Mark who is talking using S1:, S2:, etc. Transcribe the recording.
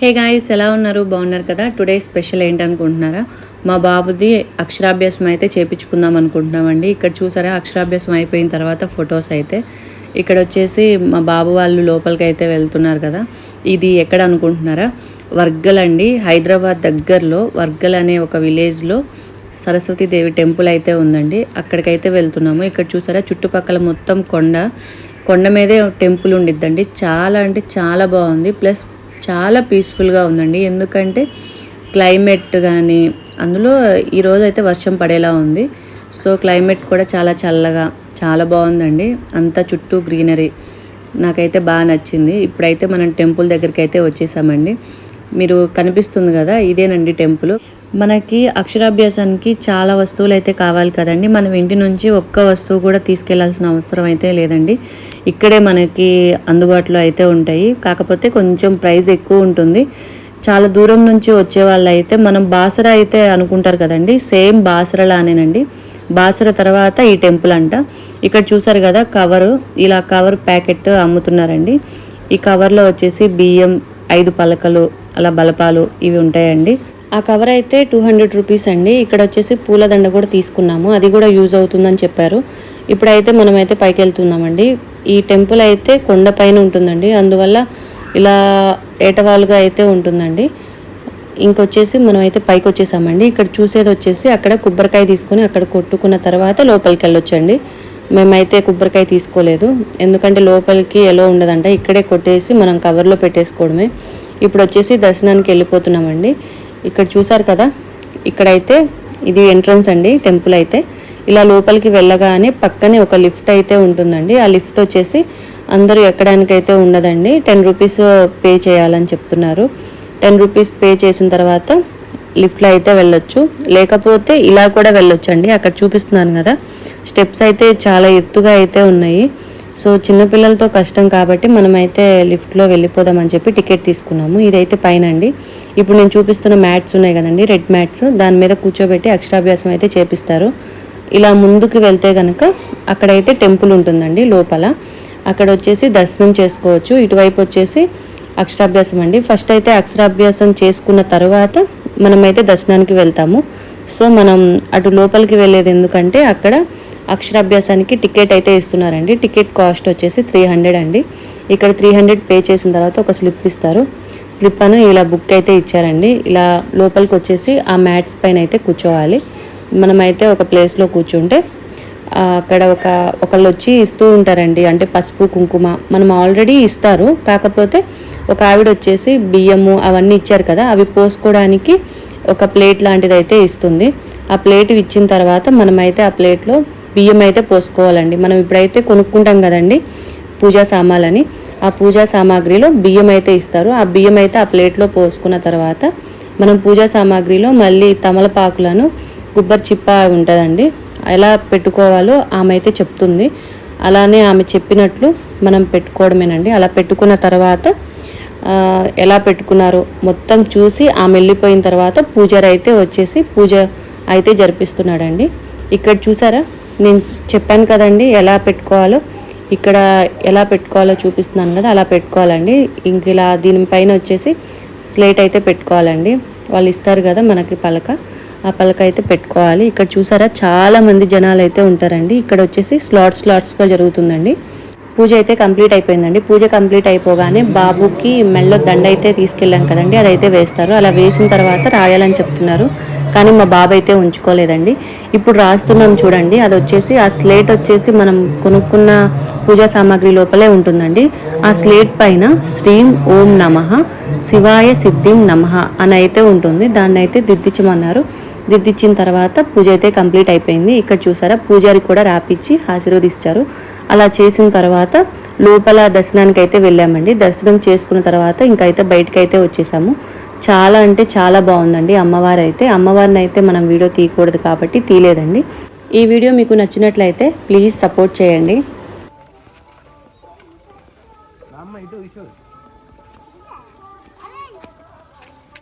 S1: Hey guys ఎలా ఉన్నారు? బాగున్నారు కదా? టుడే స్పెషల్ ఏంటనుకుంటున్నారా? మా బాబుది అక్షరాభ్యాసం అయితే చేపించుకుందాం అనుకుంటున్నామండి. ఇక్కడ చూసారా అక్షరాభ్యాసం అయిపోయిన తర్వాత ఫొటోస్ అయితే. ఇక్కడ వచ్చేసి మా బాబు వాళ్ళు లోపలికి అయితే వెళ్తున్నారు కదా. ఇది ఎక్కడ అనుకుంటున్నారా? వర్గల్ అండి. హైదరాబాద్ దగ్గరలో వర్గల్ అనే ఒక విలేజ్లో సరస్వతీదేవి టెంపుల్ అయితే ఉందండి. అక్కడికైతే వెళ్తున్నాము. ఇక్కడ చూసారా చుట్టుపక్కల మొత్తం కొండ. కొండ మీదే టెంపుల్ ఉండిద్దండి. చాలా అంటే చాలా బాగుంది. ప్లస్ చాలా పీస్ఫుల్గా ఉందండి. ఎందుకంటే క్లైమేట్ కానీ అందులో ఈరోజు అయితే వర్షం పడేలా ఉంది. సో క్లైమేట్ కూడా చాలా చల్లగా చాలా బాగుందండి. అంతా చుట్టూ గ్రీనరీ నాకైతే బాగా నచ్చింది. ఇప్పుడైతే మనం టెంపుల్ దగ్గరికి అయితే వచ్చేసామండి. మీరు కనిపిస్తుంది కదా ఇదేనండి టెంపుల్ మనకి అక్షరాభ్యాసానికి చాలా వస్తువులు అయితే కావాలి కదండి. మనం ఇంటి నుంచి ఒక్క వస్తువు కూడా తీసుకెళ్ళాల్సిన అవసరం అయితే లేదండి. ఇక్కడే మనకి అందుబాటులో అయితే ఉంటాయి. కాకపోతే కొంచెం ప్రైస్ ఎక్కువ ఉంటుంది. చాలా దూరం నుంచి వచ్చే వాళ్ళు అయితే మనం బాసర అయితే అనుకుంటారు కదండి. సేమ్ బాసరలానేనండి బాసర తర్వాత ఈ టెంపుల్ అంట. ఇక్కడ చూసారు కదా కవరు. ఇలా కవర్ ప్యాకెట్ అమ్ముతున్నారండి. ఈ కవర్లో వచ్చేసి బియ్యం ఐదు పలకలు అలా బలపాలు ఇవి ఉంటాయండి. ఆ కవర్ అయితే టూ హండ్రెడ్ రూపీస్ అండి. ఇక్కడ వచ్చేసి పూలదండ కూడా తీసుకున్నాము. అది కూడా యూజ్ అవుతుందని చెప్పారు. ఇప్పుడైతే మనమైతే పైకి వెళ్తున్నామండి. ఈ టెంపుల్ అయితే కొండపైన ఉంటుందండి. అందువల్ల ఇలా ఏటవాలుగా అయితే ఉంటుందండి. ఇంకొచ్చేసి మనం అయితే పైకి వచ్చేసామండి. ఇక్కడ చూసేది వచ్చేసి అక్కడ కొబ్బరికాయ తీసుకొని అక్కడ కొట్టుకున్న తర్వాత లోపలికి వెళ్ళొచ్చండి. మేమైతే కొబ్బరికాయ తీసుకోలేదు. ఎందుకంటే లోపలికి ఎలా ఉండదంట. ఇక్కడే కొట్టేసి మనం కవర్లో పెట్టేసుకోవడమే. ఇప్పుడు వచ్చేసి దర్శనానికి వెళ్ళిపోతున్నామండి. ఇక్కడ చూసారు కదా? ఇక్కడైతే ఇది ఎంట్రన్స్ అండి టెంపుల్ అయితే. ఇలా లోపలికి వెళ్ళగానే పక్కనే ఒక లిఫ్ట్ అయితే ఉంటుందండి. ఆ లిఫ్ట్ వచ్చేసి అందరూ ఎక్కడానికైతే ఉండదండి టెన్ రూపీస్ పే చేయాలని చెప్తున్నారు. టెన్ రూపీస్ పే చేసిన తర్వాత లిఫ్ట్లో అయితే వెళ్ళొచ్చు. లేకపోతే ఇలా కూడా వెళ్ళొచ్చు అండి అక్కడ చూపిస్తున్నాను కదా. స్టెప్స్ అయితే చాలా ఎత్తుగా అయితే ఉన్నాయి. సో చిన్నపిల్లలతో కష్టం కాబట్టి మనమైతే లిఫ్ట్లో వెళ్ళిపోదామని చెప్పి టికెట్ తీసుకున్నాము. ఇదైతే పైన అండి ఇప్పుడు నేను చూపిస్తున్న మ్యాట్స్ ఉన్నాయి కదండి రెడ్ మ్యాట్స్. దాని మీద కూర్చోబెట్టి అక్షరాభ్యాసం అయితే చేపిస్తారు. ఇలా ముందుకు వెళ్తే కనుక అక్కడైతే టెంపుల్ ఉంటుందండి లోపల. అక్కడ వచ్చేసి దర్శనం చేసుకోవచ్చు. ఇటువైపు వచ్చేసి అక్షరాభ్యాసం అండి. ఫస్ట్ అయితే అక్షరాభ్యాసం చేసుకున్న తర్వాత మనమైతే దర్శనానికి వెళ్తాము. సో మనం అటు లోపలికి వెళ్ళేది ఎందుకంటే అక్కడ అక్షరాభ్యాసానికి టికెట్ అయితే ఇస్తున్నారండి. టికెట్ కాస్ట్ వచ్చేసి త్రీ హండ్రెడ్ అండి. ఇక్కడ త్రీ హండ్రెడ్ పే చేసిన తర్వాత ఒక స్లిప్ ఇస్తారు. స్లిప్ అని ఇలా బుక్ అయితే ఇచ్చారండి. ఇలా లోపలికి వచ్చేసి ఆ మ్యాట్స్ పైన అయితే కూర్చోవాలి. మనమైతే ఒక ప్లేస్లో కూర్చుంటే అక్కడ ఒక ఒకళ్ళు వచ్చి ఇస్తూ ఉంటారండి. అంటే పసుపు కుంకుమ మనం ఆల్రెడీ ఇస్తారు. కాకపోతే ఒక ఆవిడ వచ్చేసి బియ్యము అవన్నీ ఇచ్చారు కదా అవి పోసుకోవడానికి ఒక ప్లేట్ లాంటిది అయితే ఇస్తుంది. ఆ ప్లేట్ ఇచ్చిన తర్వాత మనమైతే ఆ ప్లేట్లో బియ్యం అయితే పోసుకోవాలండి. మనం ఇప్పుడైతే కొనుక్కుంటాం కదండి పూజా సామాన్లని ఆ పూజా సామాగ్రిలో బియ్యం అయితే ఇస్తారు. ఆ బియ్యం అయితే ఆ ప్లేట్లో పోసుకున్న తర్వాత మనం పూజా సామాగ్రిలో మళ్ళీ తమలపాకులను గుబ్బర్ చిప్ప ఉంటుందండి ఎలా పెట్టుకోవాలో ఆమె అయితే చెప్తుంది. అలానే ఆమె చెప్పినట్లు మనం పెట్టుకోవడమేనండి. అలా పెట్టుకున్న తర్వాత ఎలా పెట్టుకున్నారో మొత్తం చూసి ఆమె వెళ్ళిపోయిన తర్వాత పూజారి అయితే వచ్చేసి పూజ అయితే జరిపిస్తున్నాడండి. ఇక్కడ చూసారా? నేను చెప్పాను కదండి ఎలా పెట్టుకోవాలో. ఇక్కడ ఎలా పెట్టుకోవాలో చూపిస్తున్నాను కదా అలా పెట్టుకోవాలండి. ఇంక ఇలా దీనిపైన వచ్చేసి స్లేట్ అయితే పెట్టుకోవాలండి. వాళ్ళు ఇస్తారు కదా మనకి పలక ఆ పలక అయితే పెట్టుకోవాలి. ఇక్కడ చూసారా చాలామంది జనాలు అయితే ఉంటారండి. ఇక్కడ వచ్చేసి స్లాట్ స్లాట్స్గా జరుగుతుందండి. పూజ అయితే కంప్లీట్ అయిపోయిందండి. పూజ కంప్లీట్ అయిపోగానే బాబుకి మెళ్ళో దండ అయితే తీసుకెళ్ళాం కదండి. అదైతే వేస్తారు. అలా వేసిన తర్వాత రాయాలని చెప్తున్నారు. కానీ మా బాబు అయితే ఉంచుకోలేదండి. ఇప్పుడు రాస్తున్నాం చూడండి. అది వచ్చేసి ఆ స్లేట్ వచ్చేసి మనం కొనుక్కున్న పూజా సామాగ్రి లోపలే ఉంటుందండి. ఆ స్లేట్ పైన శ్రీం ఓం నమ శివాయ సిద్ధిం నమ అని అయితే ఉంటుంది. దాన్ని అయితే దిద్దించమన్నారు. దిద్దిచ్చిన తర్వాత పూజ అయితే కంప్లీట్ అయిపోయింది. ఇక్కడ చూసారా పూజారి కూడా రాపిచ్చి ఆశీర్వదిస్తారు. అలా చేసిన తర్వాత లోపల దర్శనానికి అయితే వెళ్ళామండి. దర్శనం చేసుకున్న తర్వాత ఇంకైతే బయటకు అయితే వచ్చేసాము. చాలా అంటే చాలా బాగుందండి. అమ్మవారు అయితే అమ్మవారిని అయితే మనం వీడియో తీయకూడదు కాబట్టి తీయలేదండి. ఈ వీడియో మీకు నచ్చినట్లయితే ప్లీజ్ సపోర్ట్ చేయండి.